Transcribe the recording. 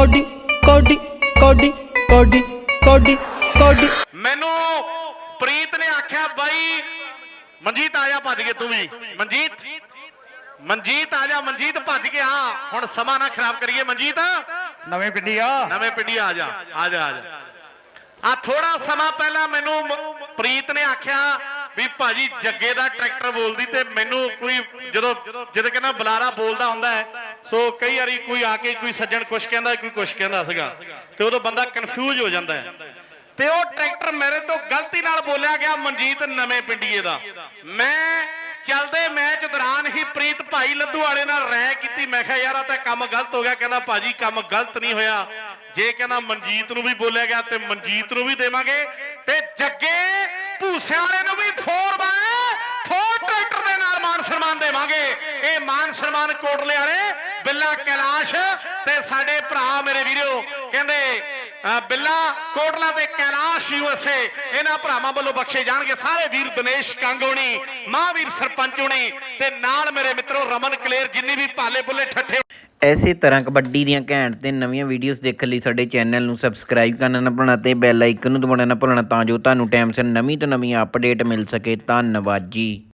Cody ਕੋਡੀ ਕੋਡੀ ਕੋਡੀ ਕੋਡੀ ਕੋਡੀ। ਮੈਨੂੰ ਪ੍ਰੀਤ ਨੇ ਆਖਿਆ ਬਾਈ ਮਨਜੀਤ ਆ ਜਾ ਭੱਜ ਕੇ ਤੂੰ ਵੀ। ਮਨਜੀਤ ਮਨਜੀਤ ਆ ਜਾ ਮਨਜੀਤ ਭੱਜ ਕੇ ਆ। ਹੁਣ ਸਮਾਂ ਨਾ ਖਰਾਬ ਕਰੀਏ। ਮਨਜੀਤ? ਨਵੇਂ ਪਿੰਡੀ ਆ। ਨਵੇਂ ਪਿੰਡੀ ਆ ਜਾ ਆ ਜਾ ਆ ਜਾ। ਆ ਥੋੜਾ ਸਮਾਂ ਪਹਿਲਾਂ ਮੈਨੂੰ ਪ੍ਰੀਤ ਨੇ ਆਖਿਆ ਵੀ ਭਾਜੀ ਜੱਗੇ ਦਾ ਟਰੈਕਟਰ ਬੋਲਦੀ ਤੇ ਮੈਨੂੰ ਕੋਈ ਜਦੋਂ ਜਦੋਂ ਕਹਿੰਦਾ ਬੁਲਾਰਾ ਬੋਲਦਾ ਹੁੰਦਾ ਹੈ, ਸੋ ਕਈ ਵਾਰੀ ਕੋਈ ਆ ਕੇ ਕੋਈ ਸੱਜਣ ਕੁਛ ਕਹਿੰਦਾ, ਕੋਈ ਕੁਛ ਕਹਿੰਦਾ ਸੀਗਾ। ਤੇ ਉਦੋਂ ਬੰਦਾ ਕਨਫਿਊਜ਼ ਹੋ ਜਾਂਦਾ ਹੈ। ਤੇ ਉਹ ਟਰੈਕਟਰ ਮੇਰੇ ਤੋਂ ਗਲਤੀ ਨਾਲ ਬੋਲਿਆ ਗਿਆ ਮਨਜੀਤ ਨਵੇਂ ਪਿੰਡੀਏ ਦਾ। ਮੈਂ ਚੱਲਦੇ ਮੈਚ ਦੌਰਾਨ ਹੀ ਪ੍ਰੀਤ ਭਾਈ ਲੱਧੂ ਵਾਲੇ ਨਾਲ ਰਹਿ ਕੀਤੀ। ਮੈਂ ਕਿਹਾ, ਯਾਰ, ਆ ਤਾਂ ਕੰਮ ਗਲਤ ਹੋ ਗਿਆ। ਕਹਿੰਦਾ, ਭਾਜੀ, ਕੰਮ ਗਲਤ ਨਹੀਂ ਹੋਇਆ। ਜੇ ਕਹਿੰਦਾ ਮਨਜੀਤ ਨੂੰ ਵੀ ਬੋਲਿਆ ਗਿਆ, ਤੇ ਮਨਜੀਤ ਨੂੰ ਵੀ ਦੇਵਾਂਗੇ। ਤੇ ਜੱਗੇ ਭੂਸਿਆਂ ਵਾਲੇ ਨੂੰ ਵੀ ਫੋਰ ਬਾਏ ਫੋਰ ਟਰੈਕਟਰ ਦੇ ਨਾਲ ਮਾਨ ਸਨਮਾਨ ਦੇਵਾਂਗੇ। ਇਹ ਮਾਨ ਸਨਮਾਨ ਕੋਟਲੇ ਵਾਲੇ ਬਿੱਲਾ ਕੈਲਾਸ਼ ਤੇ ਸਾਡੇ ਭਰਾ ਮੇਰੇ ਵੀਰੋ, ਕਹਿੰਦੇ ਬਿੱਲਾ ਕੋਟਲਾ ਤੇ ਕੈਲਾਸ਼ ਯੂਐਸਏ, ਇਹਨਾਂ ਭਰਾਵਾਂ ਵੱਲੋਂ ਬਖਸ਼ੇ ਜਾਣਗੇ। ਸਾਰੇ ਵੀਰ ਦਿਨੇਸ਼ ਕੰਗੋਣੀ, ਮਹਾਵੀਰ ਸਰਪੰਚ ਹੋਣੀ ਤੇ ਨਾਲ ਮੇਰੇ ਮਿੱਤਰੋ ਰਮਨ ਕਲੇਰ, ਜਿੰਨੀ ਵੀ ਭਾਲੇ ਬੁੱਲੇ ਠੱਠੇ ਐਸੇ ਤਰ੍ਹਾਂ ਕਬੱਡੀ ਦੀਆਂ ਘੈਂਟ ਤੇ ਨਵੀਆਂ ਵੀਡੀਓਜ਼ ਦੇਖਣ ਲਈ ਸਾਡੇ ਚੈਨਲ ਨੂੰ ਸਬਸਕ੍ਰਾਈਬ ਕਰਨਾ ਨਾ ਭੁੱਲਣਾ ਤੇ ਬੈਲ ਆਈਕਨ ਨੂੰ ਦਬਾਉਣਾ ਨਾ ਭੁੱਲਣਾ ਤਾਂ ਜੋ ਤੁਹਾਨੂੰ ਟਾਈਮ ਸਿਰ ਨਵੀਂ ਤੋਂ ਨਵੀਂ ਅਪਡੇਟ ਮਿਲ ਸਕੇ। ਧੰਨਵਾਦ ਜੀ।